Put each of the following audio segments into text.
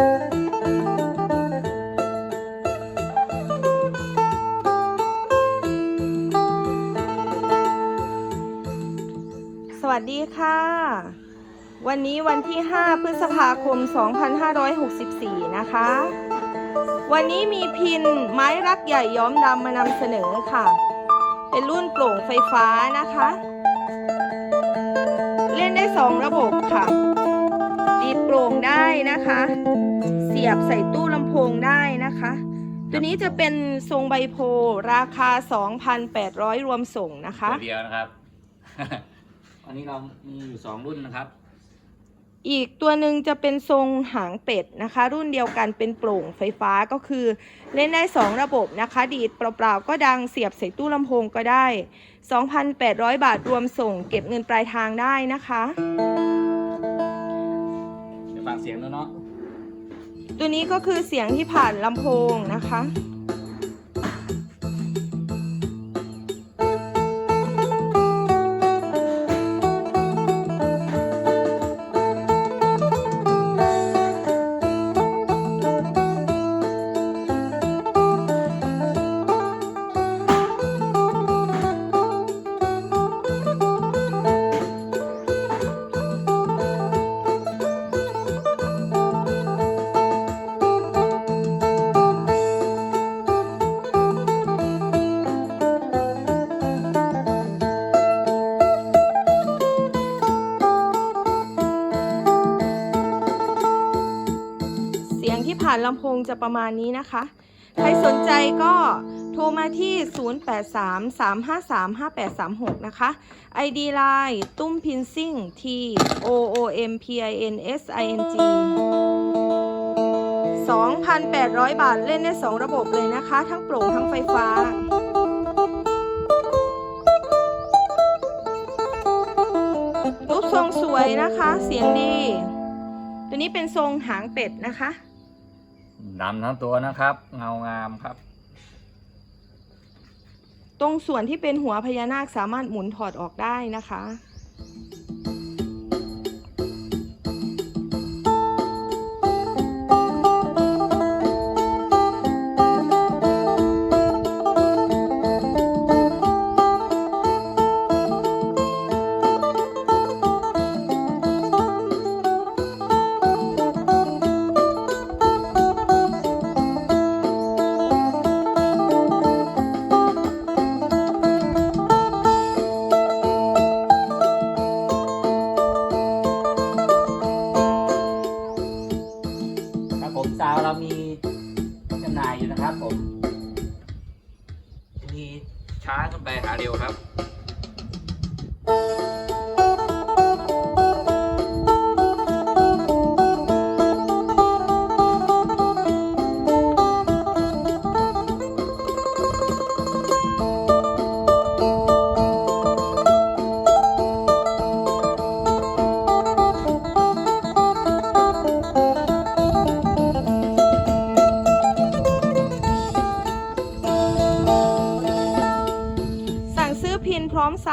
สวัสดีค่ะ วันนี้วันที่ 5 พฤษภาคม 2564 นะคะ วันนี้มีพินไม้รักใหญ่ย้อมดำมานำเสนอค่ะ เป็นรุ่นโปร่งไฟฟ้านะคะ เล่นได้ 2 ระบบค่ะ ดีดโปร่งได้นะคะ สียบใส่ตู้ลำโพงได้นะคะ ตัวนี้จะเป็นทรงใบโพลราคา 2,800 รวมส่งนะคะ ตัวเดียวนะครับวันนี้เรามีอยู่สองรุ่นนะครับ อีกตัวหนึ่งจะเป็นทรงหางเป็ดนะคะ รุ่นเดียวกันเป็นโปร่งไฟฟ้าก็คือเล่นได้ 2 ระบบนะคะ ดีดเปล่าๆก็ดังเสียบใส่ตู้ลำโพงก็ได้ 2,800 บาทรวมส่ง เก็บเงินปลายทางได้นะคะ เดี๋ยวฟังเสียงด้วยเนาะ ตัวนี้ก็คือเสียงที่ผ่านลำโพงนะคะ ที่ผ่านลำโพงจะประมาณนี้นะคะ ใครสนใจก็โทรมาที่ 0833535836 นะคะ ID Line ตุ้มพินซิ่ง T O O M P I N S I N G 2,800 บาทเล่นได้ 2 ระบบเลยนะคะ ทั้งโปร่งทั้งไฟฟ้ารูปทรงสวยนะคะ เสียงดี ตัวนี้เป็นทรงหางเป็ดนะคะ ดำทั้งตัวนะครับ เงางามครับ ตรงส่วนที่เป็นหัวพญานาคสามารถหมุนถอดออกได้นะคะ ผมซาวเรามีจำหน่ายอยู่นะครับผม มีช้าขึ้นไปหาเร็วครับ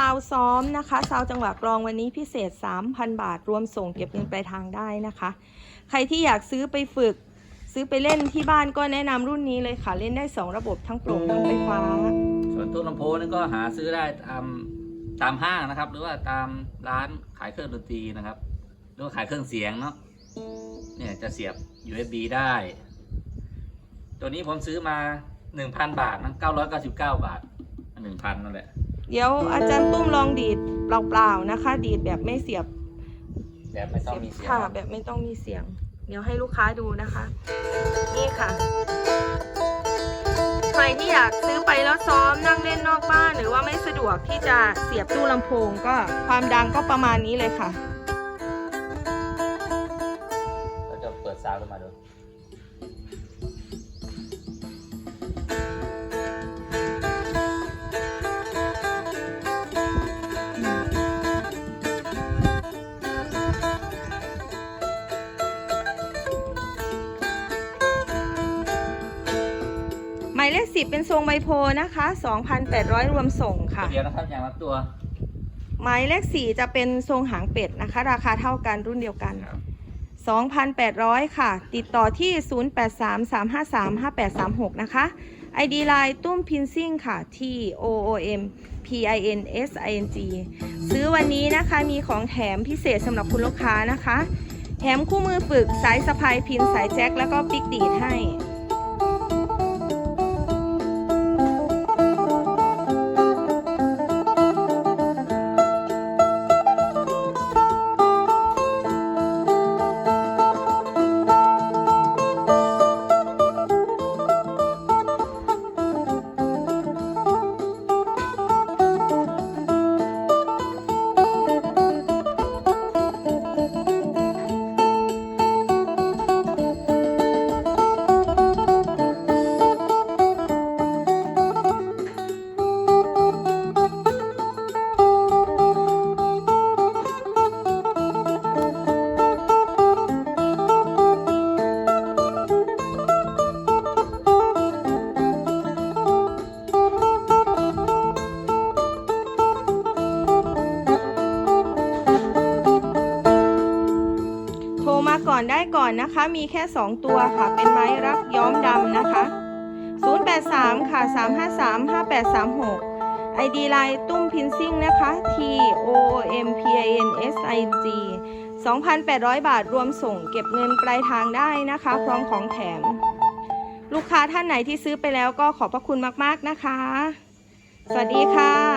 าวซ้อมนะคะซาวจังหวะกลองวันนี้พิเศษ 3,000 บาท รวมส่งเก็บเงินปลายทางได้นะคะ ใครที่อยากซื้อไปฝึก ซื้อไปเล่นที่บ้านก็แนะนำรุ่นนี้เลยค่ะ เล่นได้ 2 ระบบทั้งโปร่งทั้งไฟฟ้า ส่วนตู้ลำโพงนี่ก็หาซื้อได้ตามตามห้างนะครับ หรือว่าตามร้านขายเครื่องดนตรีนะครับ หรือว่าขายเครื่องเสียงเนาะเนี่ยจะเสียบ USB ได้ ตัวนี้ผมซื้อมา 1,000 บาทนะ999 บาท1,000นั่นแหละ เดี๋ยวอาจารย์ตุ้มลองดีดเปล่าๆนะคะ ดีดแบบไม่เสียบแบบไม่ต้องมีเสียงค่ะ แบบไม่ต้องมีเสียง เดี๋ยวให้ลูกค้าดูนะคะ นี่ค่ะ ใครที่อยากซื้อไปแล้วซ้อมนั่งเล่นนอกบ้านหรือว่าไม่สะดวกที่จะเสียบตู้ลำโพงก็ความดังก็ประมาณนี้เลยค่ะเราจะเปิดซาวด์ขึ้นมาดูายเลขสิบเป็นทรงใบโพลนะคะ2,800รวมส่งค่ะตัวเดียวนะครับอย่างละตัว หมายเลขสี่จะเป็นทรงหางเป็ดนะคะ ราคาเท่ากันรุ่นเดียวกัน ครับ 2,800 ค่ะ ติดต่อที่ 0833535836 นะคะ ID Line ตุ้มพินซิ่งค่ะ T O O M P I N S I N G ซื้อวันนี้นะคะมีของแถมพิเศษสำหรับคุณลูกค้านะคะ แถมคู่มือฝึกสายสะพายพินสายแจ็คแล้วก็ปิกดีดให้ อนได้ก่อนนะคะ มีแค่ 2 ตัวค่ะ เป็นไม้รักย้อมดำนะคะ 083 ค่ะ 353 5836 ID ไลน์ตุ้มพินซิ่งนะคะ T O M P I N S I G 2,800 บาทรวมส่งเก็บเงินปลายทางได้นะคะ พร้อมของแถม ลูกค้าท่านไหนที่ซื้อไปแล้วก็ขอบพระคุณมาก ๆ นะคะ สวัสดีค่ะ